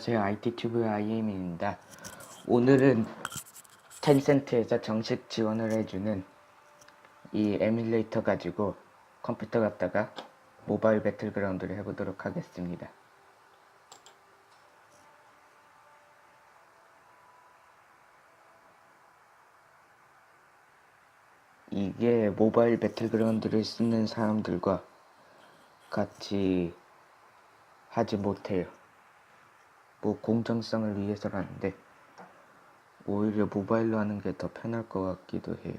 안녕하세요. IT튜브 IM입니다. 오늘은 텐센트에서 정식 지원을 해주는 이 에뮬레이터 가지고 컴퓨터 갖다가 모바일 배틀그라운드를 해보도록 하겠습니다. 이게 모바일 배틀그라운드를 쓰는 사람들과 같이 하지 못해요. 뭐 공정성을 위해서라는데 오히려 모바일로 하는 게 더 편할 것 같기도 해요.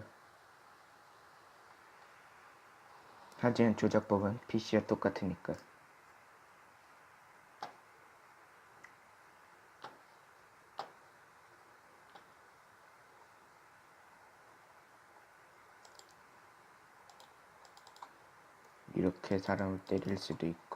하지만 조작법은 PC와 똑같으니까. 이렇게 사람을 때릴 수도 있고.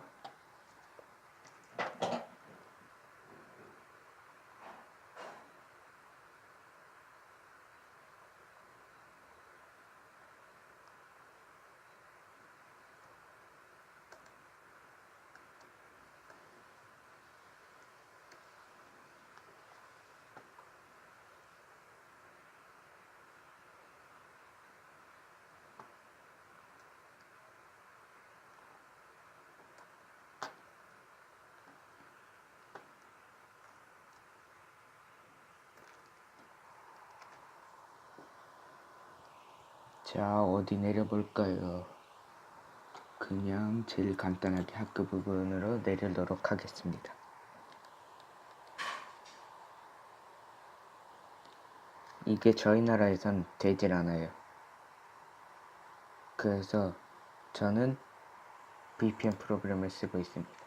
자, 어디 내려볼까요? 그냥 제일 간단하게 학교 부분으로 내리도록 하겠습니다. 이게 저희 나라에선 되질 않아요. 그래서 저는 VPN 프로그램을 쓰고 있습니다.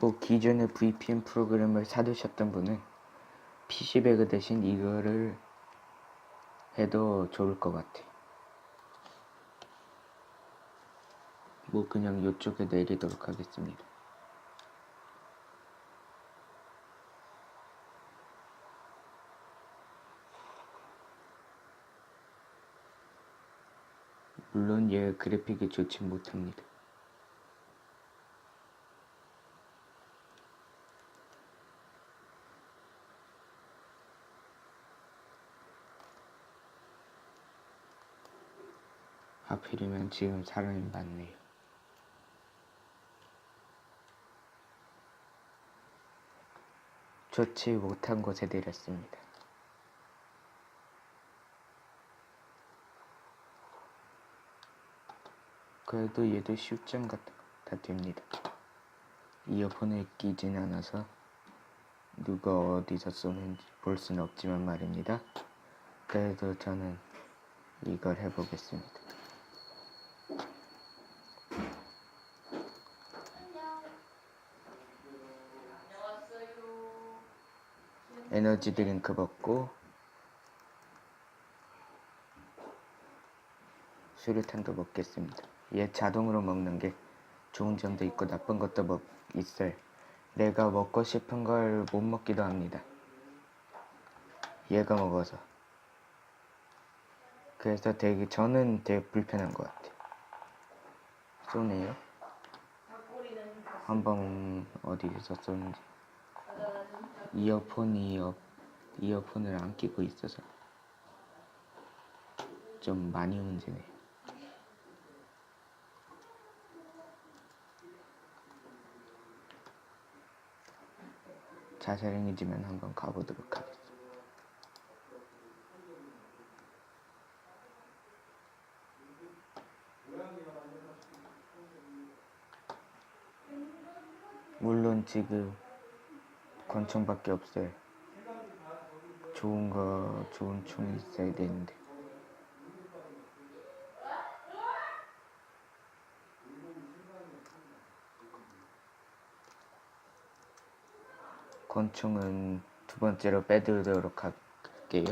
뭐 기존의 VPN 프로그램을 사두셨던 분은 PC배그 대신 이거를 해도 좋을 것 같아. 뭐 그냥 이쪽에 내리도록 하겠습니다. 물론 얘 그래픽이 좋지 못합니다. 하필이면 지금 사람이 많네요. 좋지 못한 곳에 내렸습니다. 그래도 얘도 쉽점 같아 됩니다. 이어폰을 끼진 않아서 누가 어디서 쏘는지 볼 수는 없지만 말입니다. 그래도 저는 이걸 해보겠습니다. 에너지 드링크 먹고 수류탄도 먹겠습니다. 얘 자동으로 먹는 게 좋은 점도 있고 나쁜 것도 먹 있어요. 내가 먹고 싶은 걸 못 먹기도 합니다. 얘가 먹어서. 그래서 되게 저는 되게 불편한 것 같아요. 쏘네요. 한번 어디서 쏘는지. 이어폰이 어, 이어폰을 안 끼고 있어서 좀 많이 문제네. 자세랭이지만 한번 가보도록 하겠습니다. 물론 지금 권총밖에 없어요. 좋은 거, 좋은 총이 있어야 되는데. 권총은 두 번째로 빼드리도록 할게요.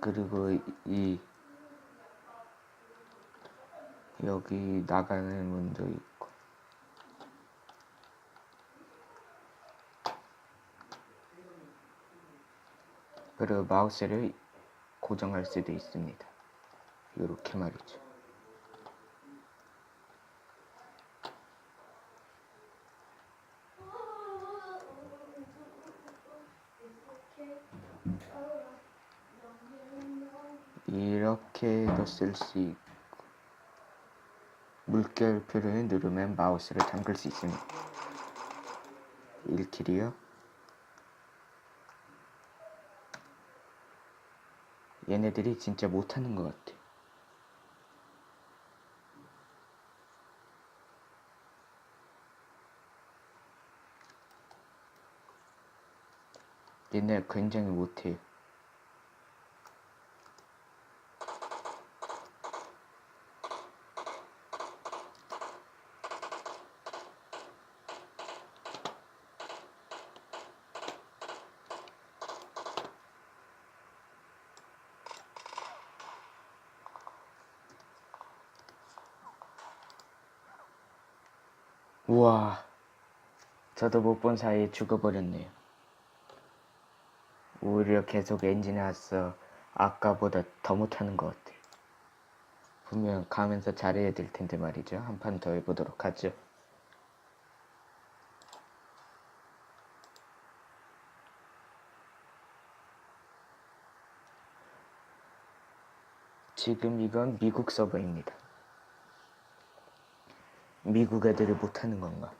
그리고 이 여기 나가는 문도 있고 그리고 마우스를 고정할 수도 있습니다. 이렇게 말이죠. 이렇게도 쓸 수 있고 물결표를 누르면 마우스를 잠글 수 있습니다. 1킬이요. 얘네들이 진짜 못하는 것 같아. 얘네 굉장히 못해 우와, 저도 못 본 사이에 죽어버렸네요. 오히려 계속 엔진에 왔어 아까보다 더 못하는 것 같아요. 분명 가면서 잘해야 될 텐데 말이죠. 한 판 더 해보도록 하죠. 지금 이건 미국 서버입니다. 미국 애들이 못하는 건가?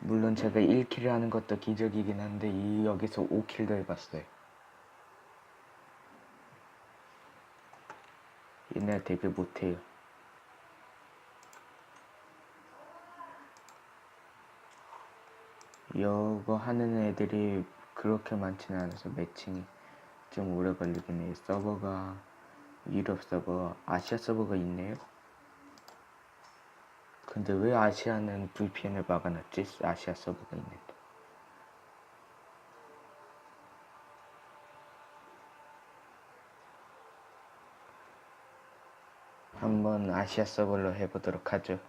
물론 제가 1킬을 하는 것도 기적이긴 한데 이 여기서 5킬도 해봤어요. 얘네 되게 못해요. 이거 하는 애들이 그렇게 많지는 않아서 매칭이 좀 오래 걸리긴 해요. 서버가 유럽 서버, 아시아 서버가 있네요. 근데 왜 아시아는 VPN을 막아놨지? 아시아 서버가 있는데. 한번 아시아 서버로 해보도록 하죠.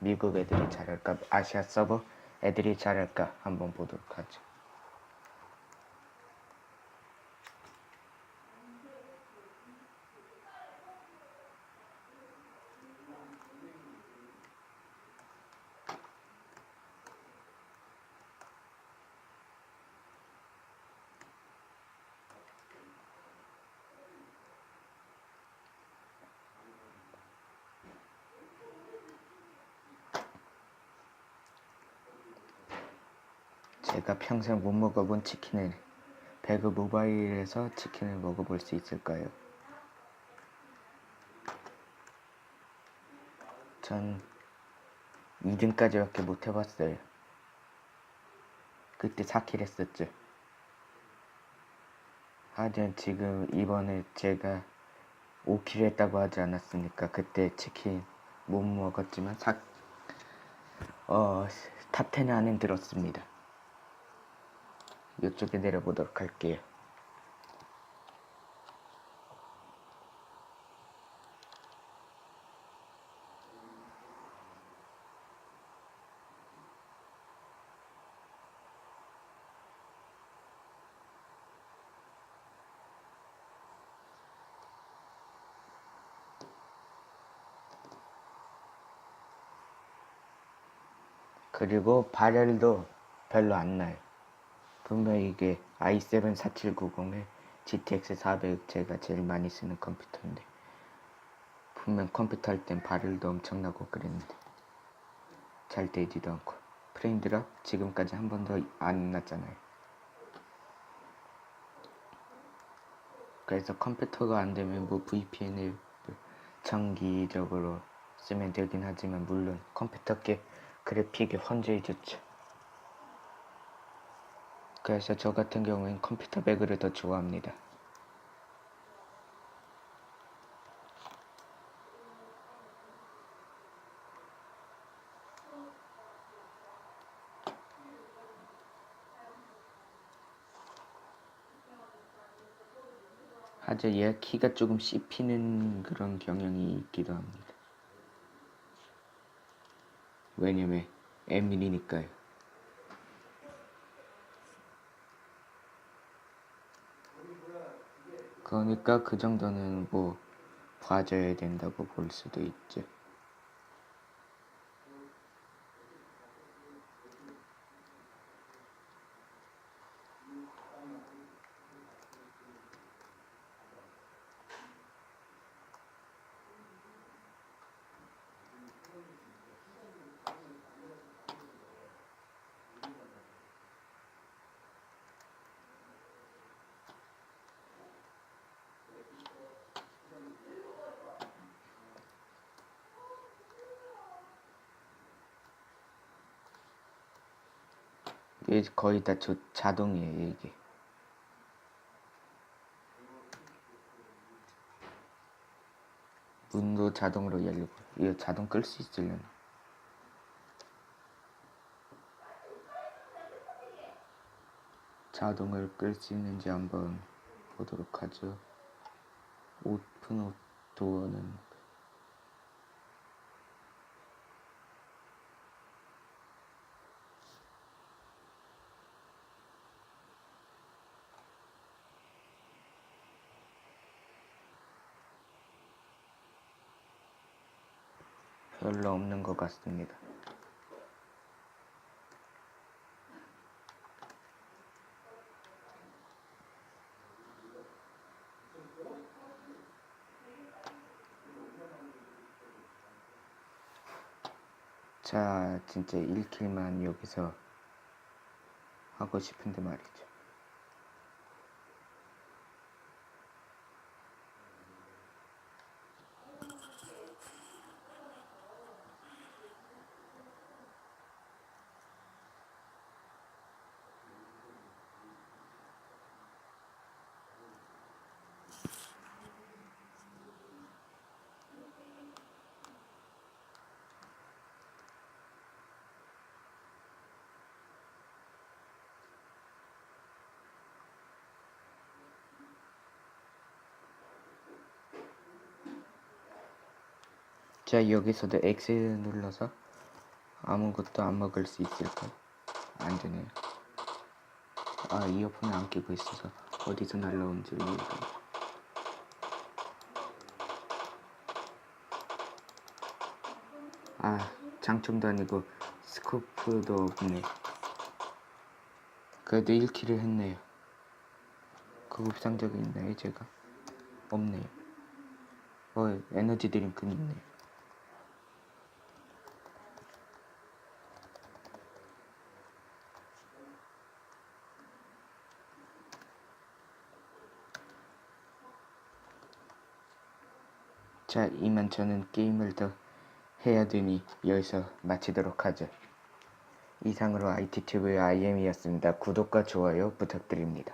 미국 애들이 잘할까? 아시아 서버 애들이 잘할까? 한번 보도록 하죠. 제가 평생 못 먹어본 치킨을 배그 모바일에서 치킨을 먹어볼 수 있을까요? 전 2등까지밖에 못 해봤어요. 그때 4킬 했었죠. 하지만 지금 이번에 제가 5킬 했다고 하지 않았습니까? 그때 치킨 못 먹었지만 사, 어, 탑10 안에 들었습니다. 이쪽에 내려보도록 할게요. 그리고 발열도 별로 안 나요. 분명 이게 i7 4790에 GTX 400 제가 제일 많이 쓰는 컴퓨터인데 분명 컴퓨터 할 땐 발열도 엄청나고 그랬는데 잘 되지도 않고 프레임 드랍 지금까지 한 번도 안 났잖아요. 그래서 컴퓨터가 안 되면 뭐 VPN을 정기적으로 쓰면 되긴 하지만 물론 컴퓨터께 그래픽이 헌재해졌죠. 그래서 저 같은 경우엔 컴퓨터 배그를 더 좋아합니다. 하지만 얘 키가 조금 씹히는 그런 경향이 있기도 합니다. 왜냐면 애밀이니까요. 그러니까 그 정도는 뭐 봐줘야 된다고 볼 수도 있죠. 거의 다 저 자동이에요 이게. 문도 자동으로 열리고 이거 자동 끌 수 있으려나? 자동을 끌 수 있는지 한번 보도록 하죠. 오픈 도어는 별로 없는 것 같습니다. 자, 진짜 1킬만 여기서 하고 싶은데 말이죠. 자, 여기서도 X 눌러서 아무것도 안 먹을 수 있을까? 안 되네요. 아, 이어폰을 안 끼고 있어서 어디서 날라온지 이해가. 아, 장총도 아니고 스코프도 없네. 그래도 1킬을 했네요. 그급 상적이 있나요, 제가? 없네요. 어, 에너지 드링크는 있네요. 자, 이만 저는 게임을 더 해야 되니 여기서 마치도록 하죠. 이상으로 ITTV IM이었습니다. 구독과 좋아요 부탁드립니다.